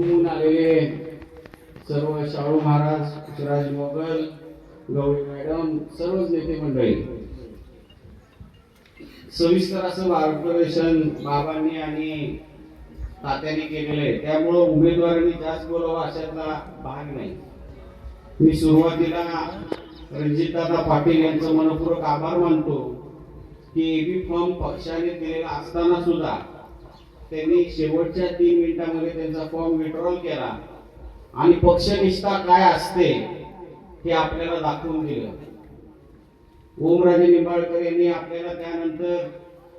होऊन आलेले सर्व शाहू महाराज शिवाजी मोगल गवळी मॅडम सर्वच नेते मंडळी. सविस्तर असं मार्गदर्शन बाबांनी आणि तात्याने केलेलं आहे. त्यामुळं उमेदवारांनी जास्त बोलावं अशातला भाग नाही. मी सुरुवातीला रणजितदादा पाटील यांचं मनपूर्वक आभार मानतो की एबी फॉर्म पक्षाने दिलेला असताना सुद्धा त्यांनी शेवटच्या तीन मिनिटांमध्ये त्यांचा फॉर्म विड्रॉल केला. आणि पक्षनिष्ठा काय असते हे आपल्याला दाखवून दिलं. ओमराजे निंबाळकर यांनी आपल्याला त्यानंतर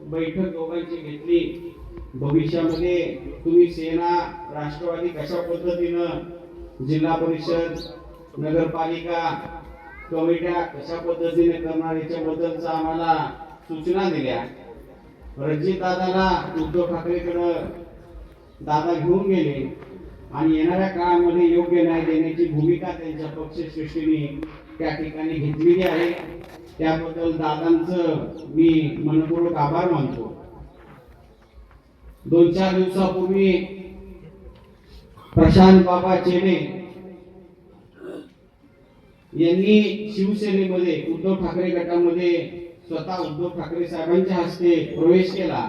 बैठक दोघांची घेतली. भविष्यामध्ये तुम्ही सेना राष्ट्रवादी कशा पद्धतीनं जिल्हा परिषद नगरपालिका कमिट्या कशा पद्धतीने करणार याच्याबद्दलचा आम्हाला सूचना दिल्या. रणजित दादाला उद्धव ठाकरेकडं दादा घेऊन गेले आणि येणाऱ्या काळामध्ये योग्य न्याय देण्याची भूमिका त्यांच्या पक्षश्रेष्ठीने त्या ठिकाणी घेतलेली आहे. त्याबद्दल दादांचं मी मनपूर्वक आभार मानतो. दोन चार दिवसापूर्वी प्रशांत बाबा चेने यांनी शिवसेनेमध्ये उद्धव ठाकरे गटामध्ये स्वतः उद्धव ठाकरे साहेबांच्या हस्ते प्रवेश केला.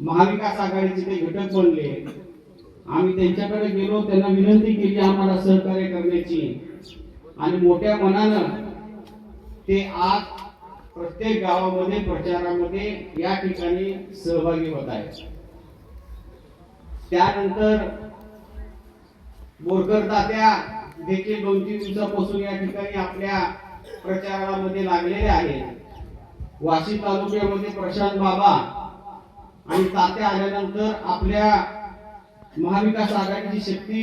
महाविकास आघाडीचे ते घटक बनले. आम्ही त्यांच्याकडे गेलो त्यांना विनंती केली आम्हाला सहकार्य करण्याची. आणि मोठ्या मनानं ते आज प्रत्येक गावामध्ये प्रचारामध्ये या ठिकाणी सहभागी होत आहेत. त्यानंतर बोरकर तात्या देखील दोन तीन दिवसापासून या ठिकाणी आपल्या प्रचारामध्ये लागलेले आहेत. वाशी तालुक्यामध्ये प्रशांत बाबा आणि तात्या आल्यानंतर आपल्या महाविकास आघाडीची शक्ती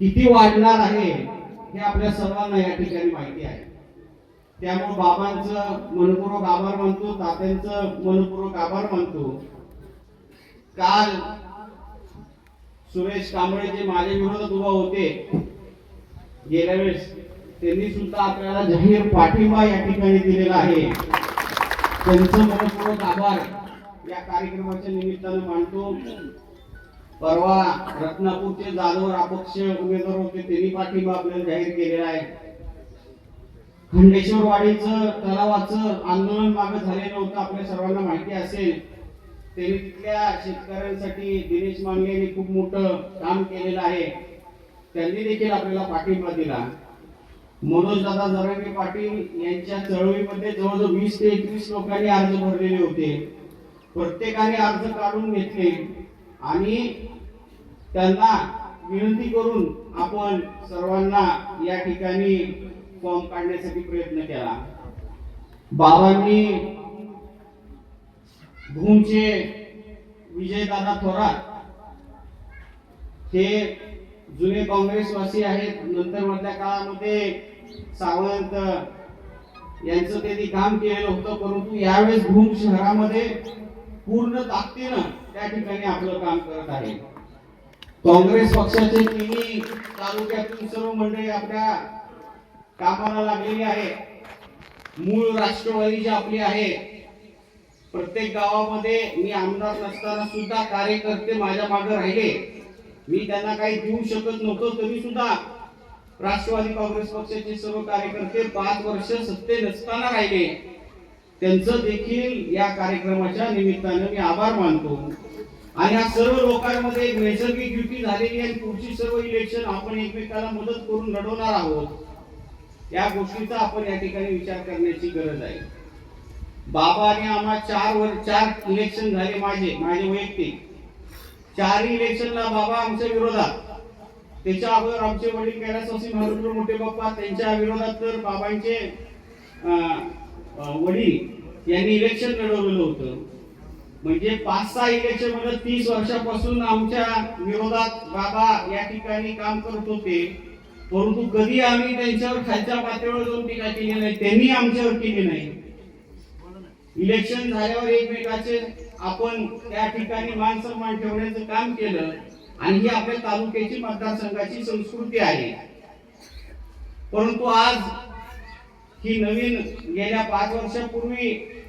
किती वाढणार आहे हे आपल्या सर्वांना या ठिकाणी माहिती आहे. त्यामुळे बाबांचं मनपूर्वक आभार मानतो तात्यांचं मनपूर्वक आभार मानतो. काल सुरेश कांबळे जे माझ्या विरोधात उभा होते गेल्या वेळेस त्यांनी सुद्धा आपल्याला जाहीर पाठिंबा या ठिकाणी दिलेला आहे. त्यांचं मनपूर्वक आभार. या कार्यक्रमाच्या निमित्तानं मानतो परवा रत्नापूरचे जाधव अपक्ष उमेदवार होते त्यांनी पाठिंबा आपल्याला जाहीर केलेला आहे. खंडेश्वर वाडीचं तलावाचं आंदोलन मागे झालेलं होतं आपल्या सर्वांना माहिती असेल. त्यांनी तिथल्या शेतकऱ्यांसाठी दिनेश मांगे यांनी खूप मोठं काम केलेलं आहे. त्यांनी देखील आपल्याला पाठिंबा दिला. मनोज दादा जरांगे पाटील यांच्या चळवळीमध्ये जवळजवळ वीस ते एकवीस लोकांनी अर्ज भरलेले होते. प्रत्येकाने अर्ज काढून घेतले आणि त्यांना विनंती करून आपण सर्वांना या ठिकाणी फॉर्म काढण्यासाठी प्रयत्न केला. बाबांनी भूमचे विजयदादा थोरात हे जुने काँग्रेसवासी आहेत. नंतर मधल्या काळामध्ये सावंत यांचं त्यांनी काम केलेलं होतं परंतु यावेळेस भूम शहरामध्ये पूर्ण ताकदीनं त्या ठिकाणी आपलं काम करत आहे. काँग्रेस पक्षाचे तिन्ही तालुक्यातून सर्व मंडळी आपल्या कामाला लागलेली आहे. मूळ राष्ट्रवादी जी आपली आहे प्रत्येक गावामध्ये मी आमदार नसताना सुद्धा कार्यकर्ते माझ्या मागे राहिले. मी त्यांना काही देऊ शकत नव्हतो तरी सुद्धा राष्ट्रवादी काँग्रेस पक्षाचे सर्व कार्यकर्ते पाच वर्ष सत्ते नसताना राहिले. त्यांचं देखील या कार्यक्रमाच्या निमित्तानं मी आभार मानतो. आणि या सर्व लोकांमध्ये एक नैसर्गिक युती झालेली आणि पुढची सर्व इलेक्शन आपण एकमेकाला मदत करून लढवणार आहोत. या गोष्टीचा आपण या ठिकाणी विचार करण्याची गरज आहे. बाबाने आम्हा चार वर चार इलेक्शन झाले माझे माझे वैयक्तिक. चारही इलेक्शनला बाबा आमच्या विरोधात. त्याच्या अगोदर आमचे वडील कैलासवासी महाराज मोठे बाप्पा त्यांच्या विरोधात तर बाबांचे वडील यांनी इलेक्शन लढवलेलं होतं. म्हणजे पाच सहा इलेक्शनमध्ये तीस वर्षापासून आमच्या विरोधात बाबा या ठिकाणी काम करत होते. परंतु कधी आम्ही त्यांच्यावर खालच्या पातळीवर जाऊन टीका केली नाही त्यांनी आमच्यावर केली नाही. इलेक्शन झाल्यावर एकमेकाचे आपण त्या ठिकाणी मान सन्मान ठेवण्याचं काम केलं. आणि ही आपल्या तालुक्याची मतदारसंघाची संस्कृती आहे. परंतु आज ही नवीन गेल्या पाच वर्षापूर्वी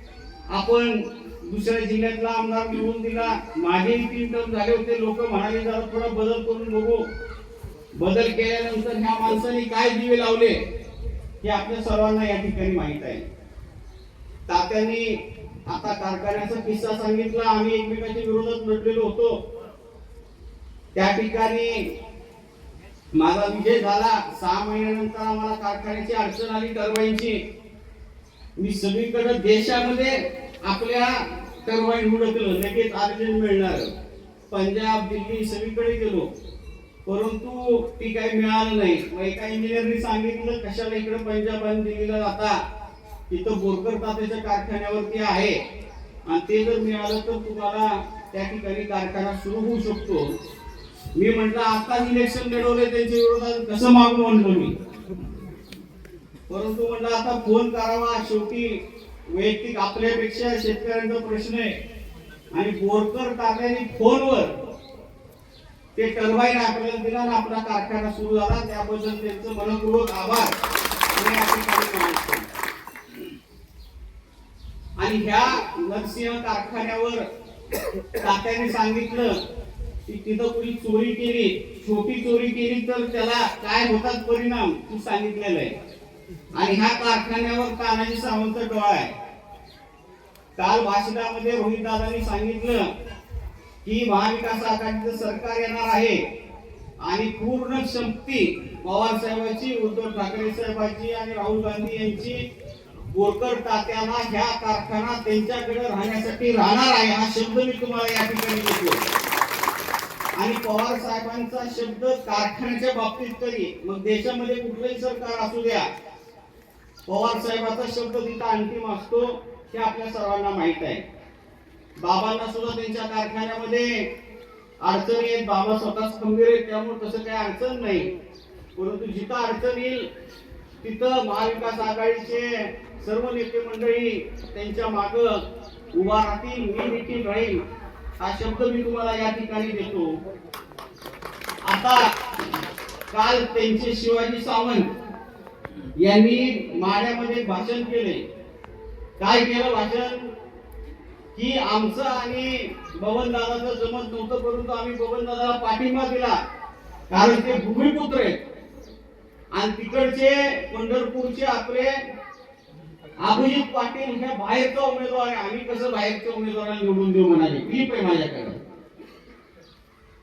आपण दुसऱ्या जिल्ह्यातला आमदार निवडून दिला. मागे तीन टर्म झाले होते. लोक म्हणाले जरा थोडा बदल करून बघू. बदल केल्यानंतर ह्या माणसाने काय दिवे लावले हे आपल्या सर्वांना या ठिकाणी माहीत आहे. तात्यांनी आता कारखान्याचा किस्सा सांगितला. आम्ही एकमेकांच्या विरोधात लढलेलो होतो. त्या ठिकाणी माझा विजय झाला. सहा महिन्यानंतर आम्हाला कारखान्याची अडचण आली टर्बाईनची. मी सगळीकडे देशामध्ये आपल्या टर्बाईन हुडकलं. लगेच अर्जंट मिळणार. पंजाब दिल्ली सगळीकडे गेलो. परंतु ती काही मिळालं नाही. मग एका इंजिनियरने सांगितलं कशाला इकडे पंजाब आणि दिल्लीला जाता? तिथं बोरकर तात्याच्या कारखान्यावरती आहे. आणि ते जर मिळालं तर तुम्हाला त्या ठिकाणी कारखाना सुरू होऊ शकतो. मी म्हंटल आता इलेक्शन लढवले त्यांच्या विरोधात कसं मागू म्हणलो मी? परंतु म्हटलं आता फोन करावा शेवटी वैयक्तिक आपल्यापेक्षा शेतकऱ्यांचा प्रश्न आहे. आणि बोरकर तात्याने फोनवर ते टर्बाईन आपल्याला दिला आणि आपला कारखाना सुरू झाला. त्याबद्दल त्यांचं मनपूर्वक आभार. आणि ह्या नरसिंह कारखान्यावर तात्याने सांगितलं तिथं कोणी चोरी केली छोटी चोरी केली तर त्याला काय होतात परिणाम? तू सांगितलेलं आहे. आणि ह्या कारखान्यावर तानाजी सावंत डोळा आहे. काल भाषणामध्ये रोहित दादांनी सांगितलं की महाविकास आघाडीचं सरकार येणार आहे आणि पूर्ण शक्ती पवार साहेबांची उद्धव ठाकरे साहेबांची आणि राहुल गांधी यांची बोरकर तात्याला ह्या कारखाना त्यांच्याकडे राहण्यासाठी राहणार आहे हा शब्द मी तुम्हाला या ठिकाणी देतो. आणि पवार साहेबांचा शब्द कारखान्याच्या बाबतीत तरी मग देशामध्ये कुठलंही सरकार असू द्या पवार साहेबाचा शब्द तिथं अंतिम असतो हे आपल्या सर्वांना माहीत आहे. बाबांना सुद्धा त्यांच्या कारखान्यामध्ये अडचणी आहेत बाबा स्वतःच खंबीर आहेत त्यामुळे तसं काही अडचण नाही. परंतु जिथं अडचण येईल तिथं महाविकास आघाडीचे सर्व नेते मंडळी त्यांच्या माग उभा राहतील मी देखील राहील. हा शब्द मी तुम्हाला या ठिकाणी देतो. आता काल त्यांचे शिवाजी सावंत यांनी माड्यामध्ये भाषण केले. काय केलं भाषण? की आमचं आणि बबन दादाचं जमत नव्हतं परंतु आम्ही बबन दादाला पाठिंबा दिला. कारण ते भूमिपुत्र आहेत. आणि तिकडचे पंढरपूरचे आपले अभिजित पाटील हे बाहेरचा उमेदवार आहे. आम्ही कसं बाहेरच्या उमेदवाराला निवडून देऊ म्हणाले? क्लिप आहे माझ्याकडे.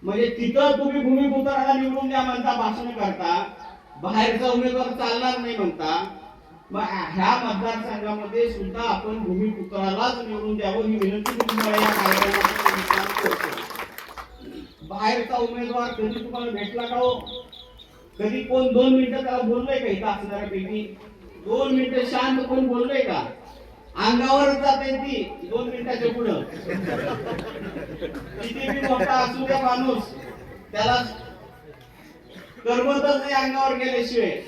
म्हणजे तिथं तुम्ही भूमिपुत्राला निवडून द्या म्हणता भाषण करता. बाहेरचा उमेदवार चालणार नाही म्हणता. मग ह्या मतदारसंघामध्ये सुद्धा आपण भूमिपुत्रालाच निवडून द्यावं ही विनंती मी तुम्हाला या कार्यक्रमाच्या बाहेरचा उमेदवार कधी तुम्हाला भेटला का हो? कधी कोण दोन मिनिटं त्याला बोललोय का इथं असणाऱ्यापैकी? दोन मिनिटं शांत कोण बोलतोय का? अंगावर जाते ती दोन मिनिटाच्या पुढं. किती बी मोठा असू द्या माणूस त्याला करमतच नाही अंगावर गेल्याशिवाय.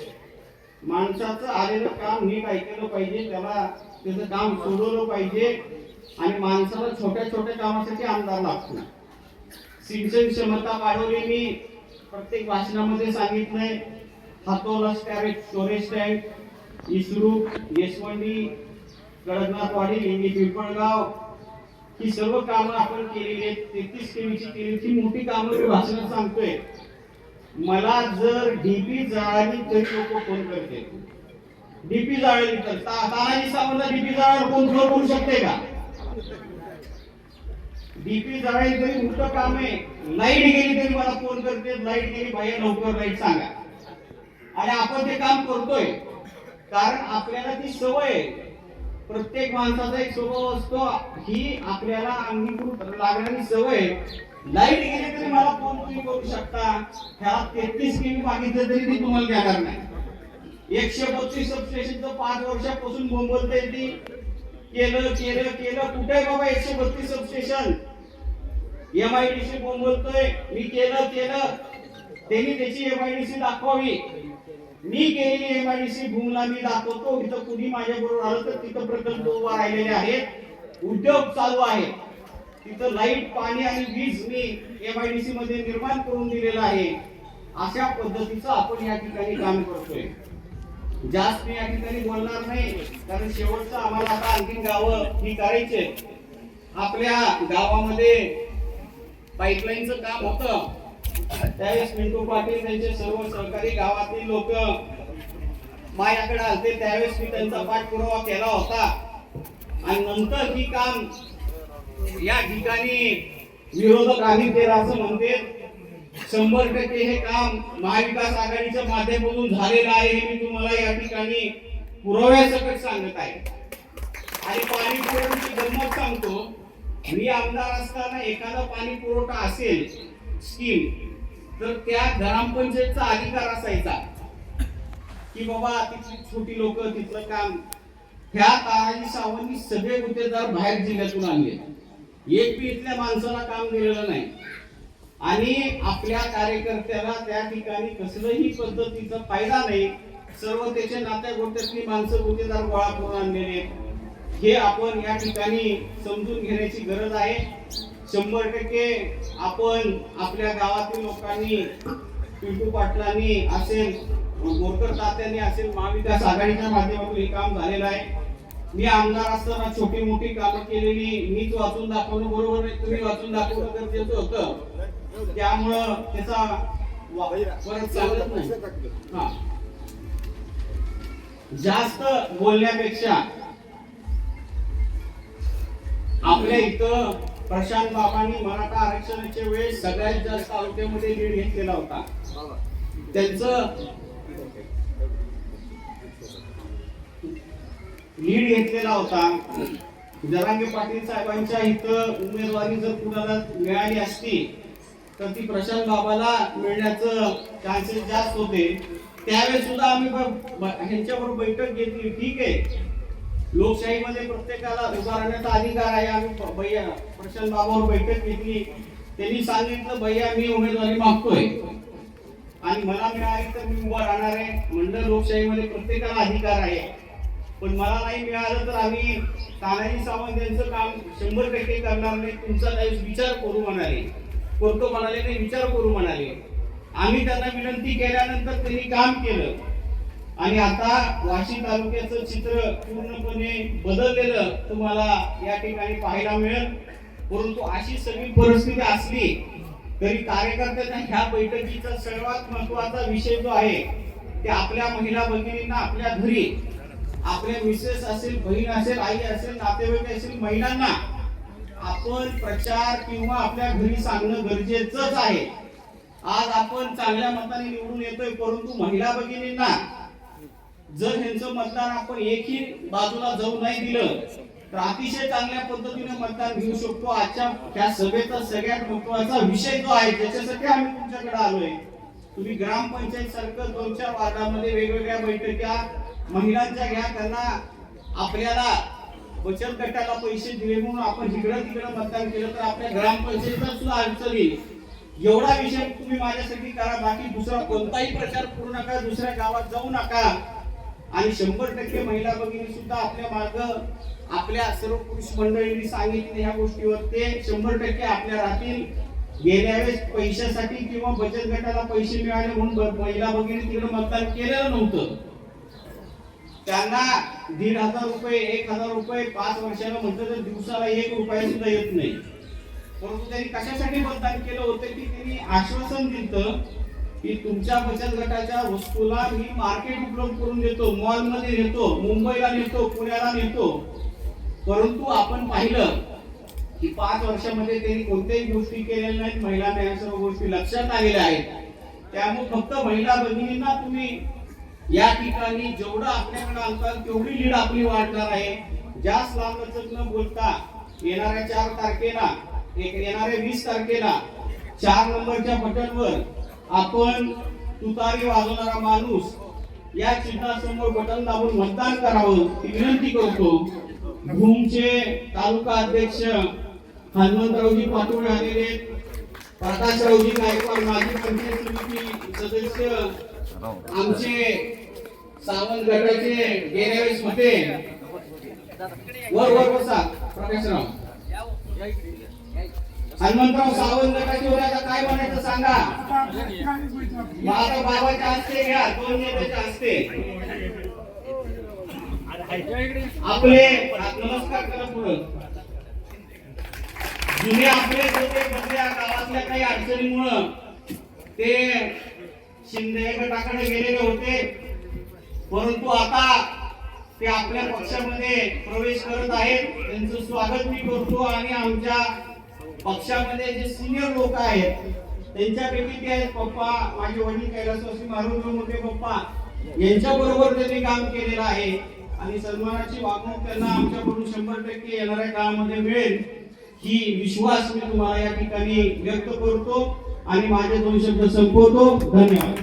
माणसाचं आलेलं काम नीट ऐकलं पाहिजे त्याला त्याचं काम सोडवलं पाहिजे आणि माणसाला छोट्या छोट्या कामासाठी आमदार लागतो. सिंचन क्षमता वाढवली मी प्रत्येक भाषणामध्ये सांगितलंय हातोला स्टॅरेज स्टोरेज टँक इस्रू यशवंती कडकनाथवाडी लिंगी पिंपळगाव ही सर्व कामं आपण केलेली आहेत. तेहतीस केवीची केली. ती मोठी कामं मी भाषणात सांगतोय. मला जर डीपी जाळाली तरी लोक फोन करते डीपी जाळली तर. तानाजी सावंत डीपी जळायला कोण फोन करू शकते का? डीपी जाळली तरी मोठं काम आहे. लाइट गेली तरी मला फोन करते लाइट गेली बाहेर लवकर लाइट सांगा. आणि आपण ते काम करतोय. कारण आपल्याला ती सवय आहे. प्रत्येक माणसाचा एक स्वभाव असतो ही आपल्याला अंगीकृत लागणारी सवय लाइट गेली तरी मला फोन तुम्ही करू शकता? ह्या तेहतीस केवी मागितलं तरी ती तुम्हाला देणार नाही. एकशे बत्तीस सबस्टेशनचं पाच वर्षापासून बोंबलते ती. केलं केलं केलं. कुठे बाबा एकशे बत्तीस substation M I D C बोंबलतोय. मी केलं केलं. त्यांनी त्याची एम आय डी सी दाखवावी. मी केलेली एम आय डी सी भूमला मी दाखवतो. इथं कुणी माझ्या बरोबर आलं तर तिथं प्रकल्प उभा राहिलेले आहेत. उद्योग चालू आहे. तिथं लाइट पाणी आणि वीज मी एम आय डी सी मध्ये निर्माण करून दिलेलं आहे. अशा पद्धतीचं आपण या ठिकाणी काम करतोय. जास्त मी या ठिकाणी बोलणार नाही कारण शेवटचं आम्हाला आता आणखी गावं ही करायचे आपल्या गावामध्ये पाईपलाईनचं काम होतं. त्यावेळेस मिंटू पाटील त्यांचे सर्व सहकारी गावातील लोक माझ्याकडे आलते. त्यावेळेस मी त्यांचा पाठपुरावा केला होता. आणि नंतर ही काम या ठिकाणी विरोधक आम्ही केला असं म्हणते. शंभर टक्के हे काम महाविकास आघाडीच्या माध्यमातून झालेलं आहे हे मी तुम्हाला या ठिकाणी पुराव्यासकट सांगत आहे. आणि पाणी पुरवठ्याची गंमत सांगतो. मी आमदार असताना एखादा पाणी पुरवठा असेल स्कीम तर त्या ग्रामपंचायतचा अधिकार असायचा की बाबा तिथली छोटी लोक तिथलं काम ह्या ताराजी सावंतनी सगळे गुत्तेदार बाहेर जिल्ह्यातून आणले. एक बी इथल्या माणसाला काम दिलेलं नाही. आणि आपल्या कार्यकर्त्याला त्या ठिकाणी कसलंही पद्धतीचा फायदा नाही. सर्व त्याच्या नात्या गोट्यातली माणसं गुत्तेदार गोळा करून आणलेले हे आपण या ठिकाणी समजून घेण्याची गरज आहे. शंभर टक्के आपण आपल्या गावातील लोकांनी पिंटू पाटलांनी असेल बोरकर तात्यांनी असेल महाविकास आघाडीच्या माध्यमातून हे काम झालेलं आहे. मी आमदार असताना छोटी मोठी कामं केलेली मीच वाचून दाखवणं बरोबर तुम्ही वाचून दाखवणं गरजेचं होतं. त्यामुळं त्याचा चालत नाही. जास्त बोलण्यापेक्षा आपल्या इथं प्रशांत बाबांनी मराठा आरक्षणाच्या वेळेस सगळ्यात जास्त तालुक्यामध्ये लीड घेतलेला होता. त्यांचं लीड घेतलेला होता. जरांगे पाटील साहेबांच्या इथं उमेदवारी जर कुणाला मिळाली असती तर ती प्रशांत बाबाला मिळण्याचं चान्सेस जास्त होते. त्यावेळेस सुद्धा आम्ही ह्यांच्यावर बैठक घेतली. ठीक आहे. लोकशाहीमध्ये प्रत्येकाला उभा राहण्याचा अधिकार आहे. आम्ही भैया प्रशांत बाबावर बैठक घेतली त्यांनी सांगितलं भैया मी उमेदवारी मागतोय. आणि मला मिळाली तर मी उभा राहणार आहे. मंडळ लोकशाहीमध्ये प्रत्येकाला अधिकार आहे. पण मला नाही मिळालं तर आम्ही तानाजी सावंत यांचं काम शंभर टक्के करणार नाही. तुमचा काही विचार करू म्हणाले. करतो म्हणाले नाही विचार करू म्हणाले. आम्ही त्यांना विनंती केल्यानंतर त्यांनी काम केलं. आणि आता वाशी तालुक्याचं चित्र पूर्णपणे बदललेलं तुम्हाला या ठिकाणी पाहायला मिळेल. परंतु अशी सगळी परिस्थिती असली तरी कार्यकर्त्यांना ह्या बैठकीचा सर्वात महत्त्वाचा विषय जो आहे ते आपल्या महिला भगिनींना आपल्या घरी आपल्या मिसेस असेल बहीण असेल आई असेल नातेवाईक असेल महिलांना आपण प्रचार किंवा आपल्या घरी सांगणं गरजेचंच आहे. आज आपण चांगल्या मताने निवडून येतोय परंतु महिला भगिनींना जर ह्यांचं मतदान आपण एकही बाजूला जाऊ नाही दिलं तर अतिशय चांगल्या पद्धतीने मतदान घेऊ शकतो. आजच्या त्या सभेचा सगळ्यात महत्त्वाचा विषय जो आहे ज्याच्यासाठी आम्ही तुमच्याकडे आलोय. तुम्ही ग्रामपंचायत सारखं दोन चार वार्डामध्ये वेगवेगळ्या बैठका महिलांच्या घ्या त्यांना आपल्याला बचत गटाला पैसे दिले म्हणून आपण इकडं तिकडं मतदान केलं तर आपल्या ग्रामपंचायतीला सुद्धा अडचण येईल. एवढा विषय तुम्ही माझ्यासाठी करा बाकी दुसरा कोणताही प्रचार करू नका दुसऱ्या गावात जाऊ नका. आणि शंभर टक्के महिला भगिनी सुद्धा आपल्या मार्ग आपल्या सर्व पुरुष मंडळींनी सांगितले ह्या गोष्टीवर ते शंभर टक्के आपल्या राहतील. गेल्या वेळेस पैशासाठी किंवा बचत गटाला पैसे मिळाले म्हणून महिला भगिनी तिकडे मतदान केलेलं नव्हतं. त्यांना दीड हजार रुपये एक हजार रुपये पाच वर्षाला म्हटलं तर दिवसाला एक रुपया सुद्धा येत नाही. परंतु त्यांनी कशासाठी मतदान केलं होतं की त्यांनी आश्वासन दिलं की तुमच्या बचत गटाच्या वस्तूला मी मार्केट उपलब्ध करून देतो मॉलमध्ये नेतो मुंबईला नेतो पुण्याला नेतो. परंतु आपण पाहिलं की पाच वर्षामध्ये त्यांनी कोणत्याही गोष्टी केलेल्या नाहीत महिलांना या सर्व गोष्टी लक्षात आलेल्या आहेत. त्यामुळे फक्त महिला भगिनींना तुम्ही या ठिकाणी जेवढं आपल्याकडे आणताल तेवढी लीड आपली वाढणार आहे. जास्त लांब न बोलता येणाऱ्या चार तारखेला एक येणाऱ्या वीस तारखेला चार नंबरच्या बटनवर आपण तुतारी वाजवणारा माणूस या चिन्हासमोर बटन दाबून मतदान करावं ही विनंती करतो. भूमचे तालुका अध्यक्ष हनुमंतरावजी पाटोळे आलेले प्रकाशरावजी गायकवाड माजी पंचायत समिती सदस्य आमचे सावंत गटाचे गेल्या वेळेस होते. वर वर बसा प्रकाशराव. हनुमंतराव सावंत गटाचे काय म्हणायचं सांगा? माझा बाबाच्या हस्ते घ्या दोन नेत्याच्या हस्ते आपले नमस्कार करा पुढं. जुने आपले होते बदल्या गावातल्या काही अडचणीमुळं ते शिंदे गटाकडे गेलेले होते. परंतु आता ते आपल्या पक्षामध्ये प्रवेश करत आहेत. त्यांचं स्वागत मी करतो आणि आमच्या पक्षामध्ये जे सिनियर लोक आहेत त्यांच्यापैकी ते आहेत पप्पा माझे वडील कैलासवासी महाराज मोठे पप्पा. यांच्या बरोबर त्यांनी काम केलेलं आहे. आणि सन्मानाची वागणूक त्यांना आमच्याकडून शंभर टक्के येणाऱ्या काळामध्ये मिळेल ही विश्वास मी तुम्हाला या ठिकाणी व्यक्त करतो. आणि माझे दोन शब्द संपवतो. धन्यवाद.